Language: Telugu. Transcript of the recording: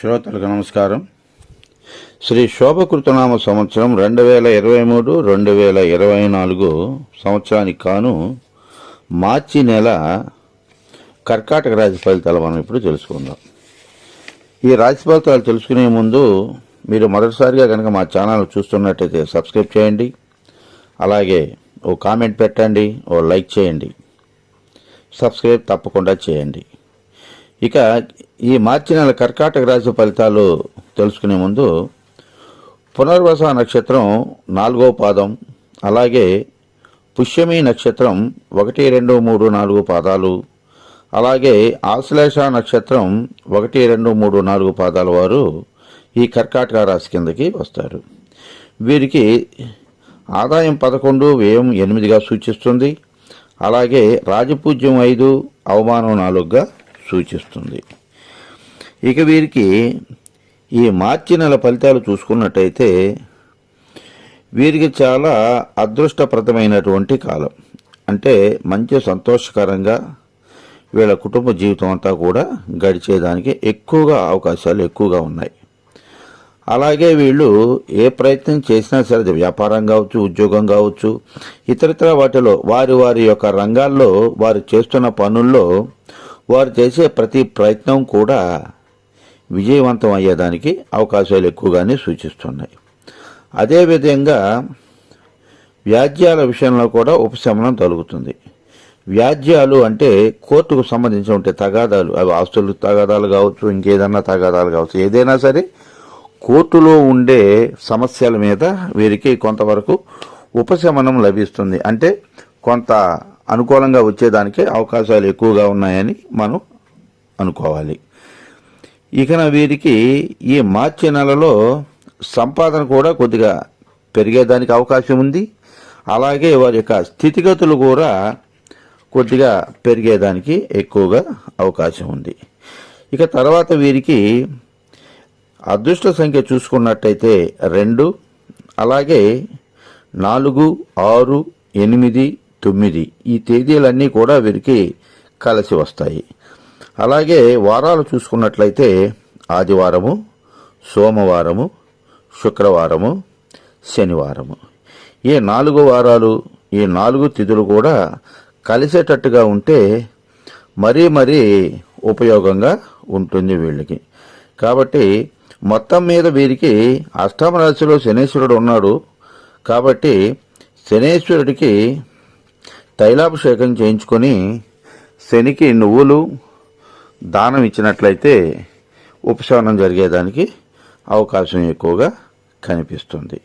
శ్రోతలకు నమస్కారం. శ్రీ శోభకృతనామ సంవత్సరం రెండు వేల ఇరవై మూడు రెండు వేల ఇరవై నాలుగు సంవత్సరానికి కాను మార్చి నెల కర్కాటక రాశి ఫలితాలు మనం ఇప్పుడు తెలుసుకుందాం. ఈ రాశి ఫలితాలు తెలుసుకునే ముందు మీరు మొదటిసారిగా కనుక మా ఛానల్ చూస్తున్నట్టయితే సబ్స్క్రైబ్ చేయండి. అలాగే ఓ కామెంట్ పెట్టండి ఓ లైక్ చేయండి. సబ్స్క్రైబ్ తప్పకుండా చేయండి. ఇక ఈ మార్చి నెల కర్కాటక రాశి ఫలితాలు తెలుసుకునే ముందు పునర్వస నక్షత్రం నాలుగో పాదం అలాగే పుష్యమి నక్షత్రం ఒకటి రెండు మూడు నాలుగు పాదాలు అలాగే ఆశ్లేష నక్షత్రం ఒకటి రెండు మూడు నాలుగు పాదాల వారు ఈ కర్కాటక రాశి కిందకి వస్తారు. వీరికి ఆదాయం పదకొండు వ్యయం ఎనిమిదిగా సూచిస్తుంది. అలాగే రాజపూజ్యం ఐదు అవమానం నాలుగుగా సూచిస్తుంది. ఇక వీరికి ఈ మార్చి నెల ఫలితాలు చూసుకున్నట్టయితే వీరికి చాలా అదృష్టప్రదమైనటువంటి కాలం. అంటే మంచి సంతోషకరంగా వీళ్ళ కుటుంబ జీవితం అంతా కూడా గడిచేదానికి ఎక్కువగా అవకాశాలు ఎక్కువగా ఉన్నాయి. అలాగే వీళ్ళు ఏ ప్రయత్నం చేసినా సరే వ్యాపారం కావచ్చు ఉద్యోగం కావచ్చు ఇతరితర వాటిలో వారి వారి యొక్క రంగాల్లో వారు చేస్తున్న పనుల్లో వారు చేసే ప్రతి ప్రయత్నం కూడా విజయవంతం అయ్యేదానికి అవకాశాలు ఎక్కువగానే సూచిస్తున్నాయి. అదేవిధంగా వ్యాజ్యాల విషయంలో కూడా ఉపశమనం కలుగుతుంది వ్యాజ్యాలు అంటే కోర్టుకు సంబంధించి ఉంటే తగాదాలు అవి ఆస్తులు తగాదాలు కావచ్చు ఇంకేదన్నా తగాదాలు కావచ్చు ఏదైనా సరే కోర్టులో ఉండే సమస్యల మీద వీరికి కొంతవరకు ఉపశమనం లభిస్తుంది. అంటే కొంత అనుకూలంగా వచ్చేదానికి అవకాశాలు ఎక్కువగా ఉన్నాయని మనం అనుకోవాలి. ఇకన వీరికి ఈ మార్చి నెలలో సంపాదన కూడా కొద్దిగా పెరిగేదానికి అవకాశం ఉంది. అలాగే వారి యొక్క స్థితిగతులు కూడా కొద్దిగా పెరిగేదానికి ఎక్కువగా అవకాశం ఉంది. ఇక తర్వాత వీరికి అదృష్ట సంఖ్య చూసుకున్నట్టయితే రెండు అలాగే నాలుగు ఆరు ఎనిమిది తొమ్మిది ఈ తేదీలన్నీ కూడా వీరికి కలిసి వస్తాయి. అలాగే వారాలు చూసుకున్నట్లయితే ఆదివారము సోమవారము శుక్రవారము శనివారము. ఈ నాలుగు వారాలు ఈ నాలుగు తిథులు కూడా కలిసేటట్టుగా ఉంటే మరీ మరీ ఉపయోగంగా ఉంటుంది వీళ్ళకి. కాబట్టి మొత్తం మీద వీరికి అష్టమ రాశిలో శనేశ్వరుడు ఉన్నాడు. కాబట్టి శనేశ్వరుడికి తైలాభిషేకం చేయించుకొని శనికి నువ్వులు దానం ఇచ్చినట్లయితే ఉపశమనం జరిగేదానికి అవకాశం ఎక్కువగా కనిపిస్తుంది.